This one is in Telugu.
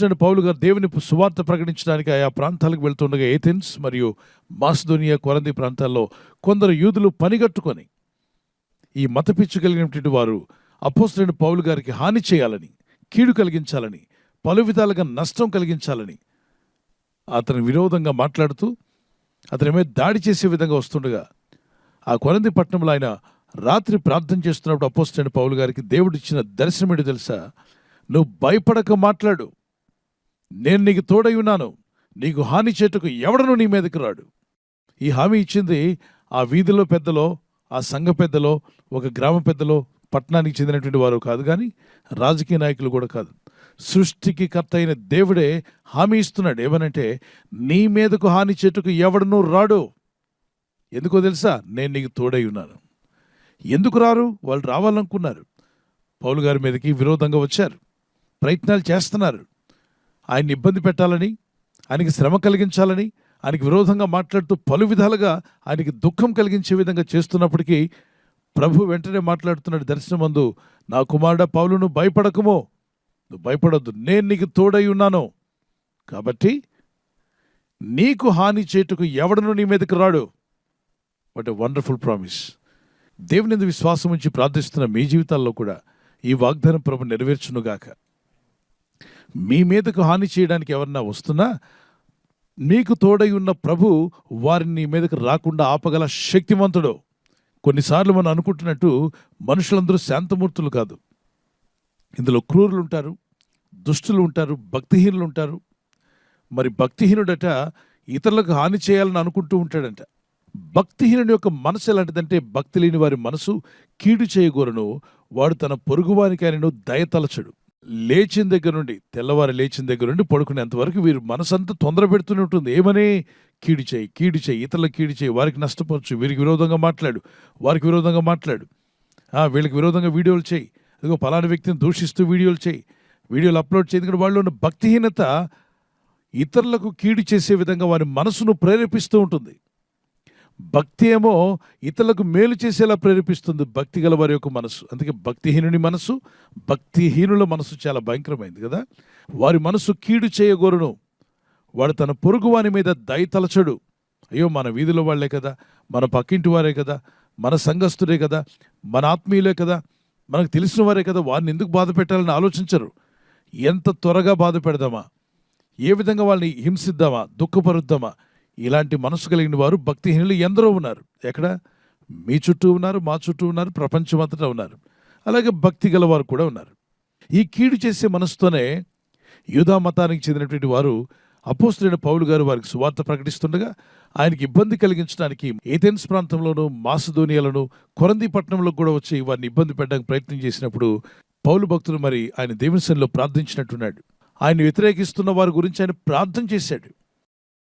అపోజిట్ పౌలు గారు దేవుని సువార్త ప్రకటించడానికి ఆయా ప్రాంతాలకు వెళ్తుండగా ఏథెన్స్ మరియు మాస్దోనియా కొరంది ప్రాంతాల్లో కొందరు యూదులు పనిగట్టుకొని ఈ మతపిచ్చు కలిగినటువంటి వారు అపోజిట్ పౌలు గారికి హాని చేయాలని కీడు కలిగించాలని పలు విధాలుగా నష్టం కలిగించాలని అతని విరోధంగా మాట్లాడుతూ అతని మీద దాడి చేసే విధంగా వస్తుండగా ఆ కొరంది పట్టణంలో ఆయన రాత్రి ప్రార్థన చేస్తున్నప్పుడు అపోజిట్ పౌలు గారికి దేవుడిచ్చిన దర్శనం తెలుసా? నువ్వు భయపడక మాట్లాడు. నేను నీకు తోడై ఉన్నాను. నీకు హాని చెట్టుకు ఎవడను నీ మీదకి రాడు. ఈ హామీ ఇచ్చింది ఆ వీధిలో పెద్దలో ఆ సంఘ పెద్దలో ఒక గ్రామ పెద్దలో పట్టణానికి చెందినటువంటి వారు కాదు కానీ రాజకీయ నాయకులు కూడా కాదు. సృష్టికి కర్త అయిన దేవుడే హామీ ఇస్తున్నాడు. ఏమనంటే నీ మీదకు హాని చెట్టుకు ఎవడనూ రాడు. ఎందుకో తెలుసా? నేను నీకు తోడై ఉన్నాను. ఎందుకు రారు? వాళ్ళు రావాలనుకున్నారు. పౌలు గారి మీదకి విరోధంగా వచ్చారు. ప్రయత్నాలు చేస్తున్నారు. ఆయన్ని ఇబ్బంది పెట్టాలని ఆయనకి శ్రమ కలిగించాలని ఆయనకి విరోధంగా మాట్లాడుతూ పలు విధాలుగా ఆయనకి దుఃఖం కలిగించే విధంగా చేస్తున్నప్పటికీ ప్రభు వెంటనే మాట్లాడుతున్నాడు దర్శనమందు నా కుమారుడ పౌలును భయపడకమో. నువ్వు భయపడొద్దు. నేను నీకు తోడై ఉన్నాను. కాబట్టి నీకు హాని చేటుకు ఎవడను నీ మీదకి రాడు. వాట్ ఎ వండర్ఫుల్ ప్రామిస్ దేవుని విశ్వాసం ఉంచి ప్రార్థిస్తున్న మీ జీవితాల్లో కూడా ఈ వాగ్దానం ప్రభు నెరవేర్చునుగాక. మీ మీదకు హాని చేయడానికి ఎవరన్నా వస్తున్నా నీకు తోడై ఉన్న ప్రభు వారిని నీ మీదకు రాకుండా ఆపగల శక్తివంతుడు. కొన్నిసార్లు మనం అనుకుంటున్నట్టు మనుషులందరూ శాంతమూర్తులు కాదు. ఇందులో క్రూరులు ఉంటారు దుష్టులు ఉంటారు భక్తిహీనులు ఉంటారు మరి భక్తిహీనుడట ఇతరులకు హాని చేయాలని అనుకుంటూ ఉంటాడంట. భక్తిహీనుడి యొక్క మనసు ఎలాంటిదంటే భక్తి లేని వారి మనసు కీడు చేయగూరను. వాడు తన పొరుగువానికి ఆయనను దయతలచడు. లేచిన దగ్గర నుండి తెల్లవారు లేచిన దగ్గర నుండి పడుకునేంత వరకు వీరు మనసంతా తొందర పెడుతూనే ఉంటుంది. ఏమని? కీడు చేయి కీడు చేయి ఇతరులకు కీడు చేయి వారికి నష్టపరచు వీరికి విరోధంగా మాట్లాడు వారికి విరోధంగా మాట్లాడు. వీళ్ళకి విరోధంగా వీడియోలు చేయి. అదిగో పలానా వ్యక్తిని దూషిస్తూ వీడియోలు చేయి. వీడియోలు అప్లోడ్ చేయి ఎందుకంటే వాళ్ళు ఉన్న భక్తిహీనత ఇతరులకు కీడు చేసే విధంగా వారి మనసును ప్రేరేపిస్తూ ఉంటుంది. భక్తి ఏమో ఇతరులకు మేలు చేసేలా ప్రేరేపిస్తుంది. భక్తి గల వారి యొక్క మనసు అందుకే భక్తిహీనుని మనసు భక్తిహీనుల మనసు చాలా భయంకరమైంది కదా? వారి మనసు కీడు చేయగోరును. వాడు తన పొరుగు వాని మీద దయతలచడు అయ్యో మన వీధిలో వాళ్ళే కదా? మన పక్కింటి వారే కదా? మన సంఘస్థుడే కదా? మన ఆత్మీయులే కదా? మనకు తెలిసిన వారే కదా? వారిని ఎందుకు బాధ పెట్టాలని ఆలోచించరు? ఎంత త్వరగా బాధ పెడదామా? ఏ విధంగా వాళ్ళని హింసిద్దామా? దుఃఖపరుద్దామా? ఇలాంటి మనసు కలిగిన వారు భక్తిహీనులు ఎందరో ఉన్నారు. ఎక్కడ? మీ చుట్టూ ఉన్నారు మా చుట్టూ ఉన్నారు ప్రపంచమంతటా ఉన్నారు. అలాగే భక్తి గలవారు కూడా ఉన్నారు. ఈ కీడు చేసే మనసుతోనే యూదా మతానికి చెందినటువంటి వారు అపోస్తులైన పౌలు గారు వారికి సువార్త ప్రకటిస్తుండగా ఆయనకి ఇబ్బంది కలిగించడానికి ఏథెన్స్ ప్రాంతంలోను మాసధోనియాలను కొరంది పట్టణంలో కూడా వచ్చి వారిని ఇబ్బంది పెట్టడానికి ప్రయత్నం చేసినప్పుడు పౌలు భక్తులు మరి ఆయన దేవసంలో ప్రార్థించినట్టున్నాడు. ఆయన వ్యతిరేకిస్తున్న వారి గురించి ఆయన ప్రార్థన చేశాడు.